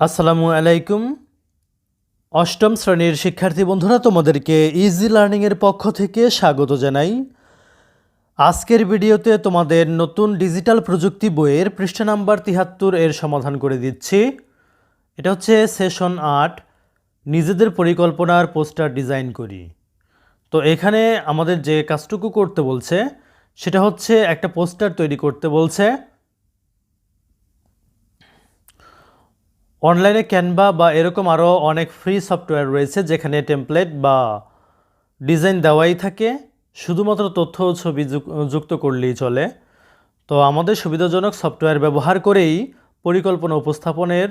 আসসালামু আলাইকুম। অষ্টম শ্রেণির শিক্ষার্থী বন্ধুরা, তোমাদেরকে ইজি লার্নিংয়ের পক্ষ থেকে স্বাগত জানাই। আজকের ভিডিওতে তোমাদের নতুন ডিজিটাল প্রযুক্তি বইয়ের পৃষ্ঠা নাম্বার তিহাত্তর এর সমাধান করে দিচ্ছি। এটা হচ্ছে সেশন আট, নিজেদের পরিকল্পনার পোস্টার ডিজাইন করি। তো এখানে আমাদের যে কাজটুকু করতে বলছে, সেটা হচ্ছে একটা পোস্টার তৈরি করতে বলছে। অনলাইনে ক্যানভা বা এরকম আরও অনেক ফ্রি সফটওয়্যার রয়েছে যেখানে টেমপ্লেট বা ডিজাইন দেওয়াই থাকে শুধুমাত্র তথ্য ও ছবি যুক- যুক্ত করলেই চলে তো আমাদের সুবিধাজনক সফটওয়্যার ব্যবহার করেই পরিকল্পনা উপস্থাপনের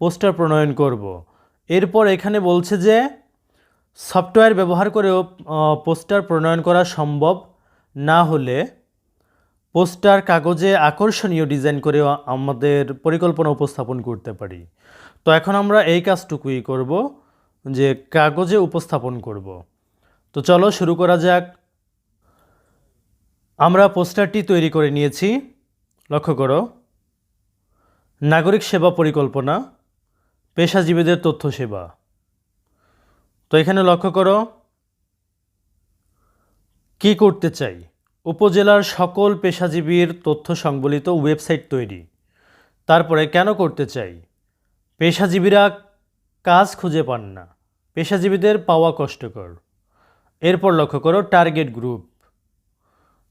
পোস্টার প্রণয়ন করব। এরপর এখানে বলছে যে সফটওয়্যার ব্যবহার করেও পোস্টার প্রণয়ন করা সম্ভব না হলে পোস্টার কাগজে আকর্ষণীয় ডিজাইন করে আমাদের পরিকল্পনা উপস্থাপন করতে পারি। তো এখন আমরা এই কাজটুকুই করব যে কাগজে উপস্থাপন করব। তো চলো শুরু করা যাক। আমরা পোস্টারটি তৈরি করে নিয়েছি। লক্ষ্য করো। নাগরিক সেবা পরিকল্পনা, পেশাজীবীদের তথ্য সেবা। তো এখানে লক্ষ্য করো। কি করতে চাই? উপজেলার সকল পেশাজীবীর তথ্য সংবলিত ওয়েবসাইট তৈরি। তারপরে কেন করতে চাই? পেশাজীবীরা কাজ খুঁজে পান না। পেশাজীবীদের পাওয়া কষ্টকর। এরপর লক্ষ্য করো টার্গেট গ্রুপ।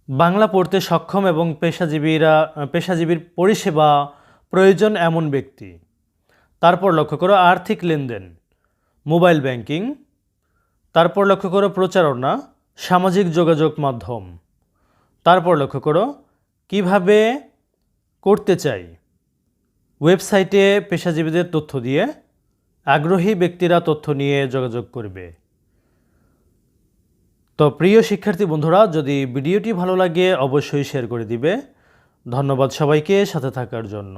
বাংলা পড়তে সক্ষম এবং পেশাজীবীরা, পেশাজীবীর পরিষেবা প্রয়োজন এমন ব্যক্তি। তারপর লক্ষ্য করো আর্থিক লেনদেন। Mobile banking. তারপর লক্ষ্য করো প্রচারণা, সামাজিক যোগাযোগ মাধ্যম। তারপর লক্ষ্য করো, কীভাবে করতে চাই? ওয়েবসাইটে পেশাজীবীদের তথ্য দিয়ে আগ্রহী ব্যক্তিরা তথ্য নিয়ে যোগাযোগ করবে। তো প্রিয় শিক্ষার্থী বন্ধুরা, যদি ভিডিওটি ভালো লাগে, অবশ্যই শেয়ার করে দিবে। ধন্যবাদ সবাইকে, সাথে থাকার জন্য।